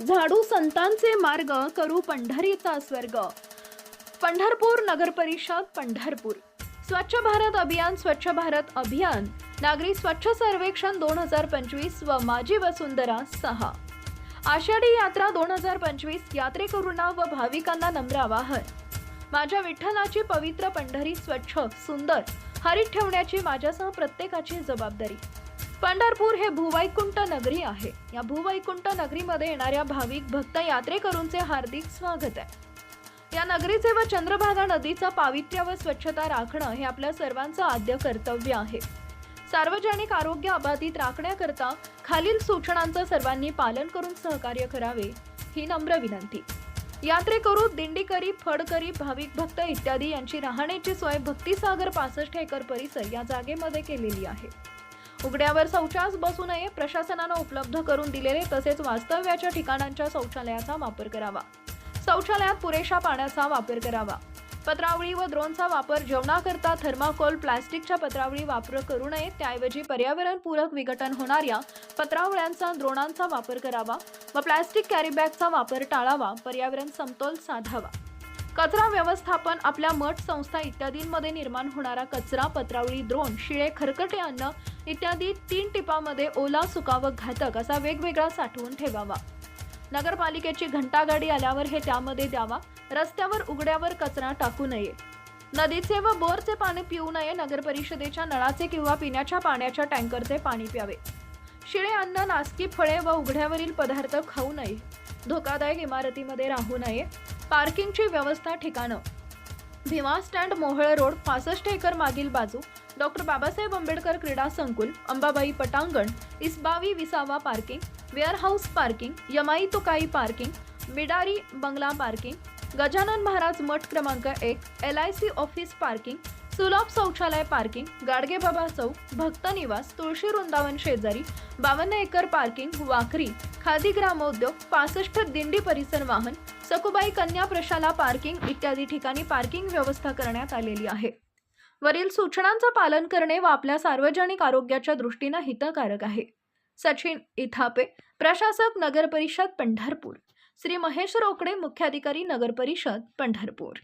झाडू संतांचे मार्ग करू पंढरीचा स्वर्ग. पंढरपूर नगर परिषद पंढरपूर. स्वच्छ भारत अभियान स्वच्छ भारत अभियान. नागरी स्वच्छ सर्वेक्षण दोन हजार पंचवीस व माझी वसुंधरा सहा. आषाढी यात्रा दोन हजार पंचवीस यात्रेकरूंना व भाविकांना नम्र आवाहन. माझ्या विठ्ठलाची पवित्र पंढरी स्वच्छ सुंदर हरित ठेवण्याची माझ्यासह प्रत्येकाची जबाबदारी. पंढरपूर हे भूवैकुंठ नगरी आहे. या भूवैकुंठ नगरीमध्ये येणाऱ्या भाविक भक्त यात्रेकरूंचे हार्दिक स्वागत आहे. या नगरीचे व चंद्रभागा नदीचं पावित्र्य व स्वच्छता राखणं हे आपल्या सर्वांचं आद्य कर्तव्य आहे. सार्वजनिक आरोग्य अबाधित राखण्याकरता खालील सूचनांचं सर्वांनी पालन करून सहकार्य करावे ही नम्र विनंती. यात्रेकरू दिंडीकरी फडकरी भाविक भक्त इत्यादी यांची राहण्याची सोय भक्तिसागर पासष्ट एकर परिसर या जागेमध्ये केलेली आहे. उघड्यावर शौचास बसू नये प्रशासनानं उपलब्ध करून दिलेले तसेच वास्तव्याच्या ठिकाणांच्या शौचालयाचा वापर करावा. शौचालयात पुरेशा पाण्याचा वापर करावा. पत्रावळी व द्रोणचा वापर जेवणाकरता थर्माकोल प्लास्टिकच्या पत्रावळी वापर करू नये त्याऐवजी पर्यावरणपूरक विघटन होणाऱ्या पत्रावळ्यांचा द्रोणांचा वापर करावा व प्लास्टिक कॅरीबॅगचा वापर टाळावा पर्यावरण समतोल साधावा. कचरा व्यवस्थापन आपल्या मठ संस्था इत्यादींमध्ये निर्माण होणारा कचरा पत्रावळी द्रोण शिळे खरकटे अन्न इत्यादी तीन टिपामध्ये ओला सुका व घातक असा वेगवेगळा साठवून ठेवावा. नगरपालिकेची घंटागाडी आल्यावर हे त्यामध्ये द्यावा. रस्त्यावर उघड्यावर कचरा टाकू नये. नदीचे व बोरचे पाणी पिऊ नये. नगर परिषदेच्या नळाचे किंवा पिण्याच्या पाण्याच्या टँकरचे पाणी प्यावे. शिळे अन्न नासकी फळे व उघड्यावरील पदार्थ खाऊ नये. धोकादायक इमारतीमध्ये राहू नये. पार्किंगची व्यवस्था ठिकाणं. भीमा स्टँड मोहळ रोड पासष्ट एकर मागील बाजू डॉक्टर बाबासाहेब आंबेडकर क्रीडा संकुल अंबाबाई पटांगण Isbavi Visava parking warehouse parking Yamai Tukai parking Bidari बंगला पार्किंग गजानन महाराज मठ क्रमांक एक L I C office parking सुलभ शौचालय पार्किंग गाडगेबाबा चौक भक्त निवास तुळशी वृंदावन शेजारी बावन्न एकर पार्किंग वाखरी खादी ग्रामोद्योग पासष्ट दिंडी परिसर वाहन सकुबाई कन्या प्रशाला पार्किंग इत्यादी ठिकाणी पार्किंग व्यवस्था करण्यात आलेली आहे. वरील सूचनांचं पालन करणे व आपल्या सार्वजनिक आरोग्याच्या दृष्टीनं हितकारक आहे. सचिन इथापे प्रशासक नगर परिषद पंढरपूर. श्री महेश रोकडे मुख्याधिकारी नगर परिषद पंढरपूर.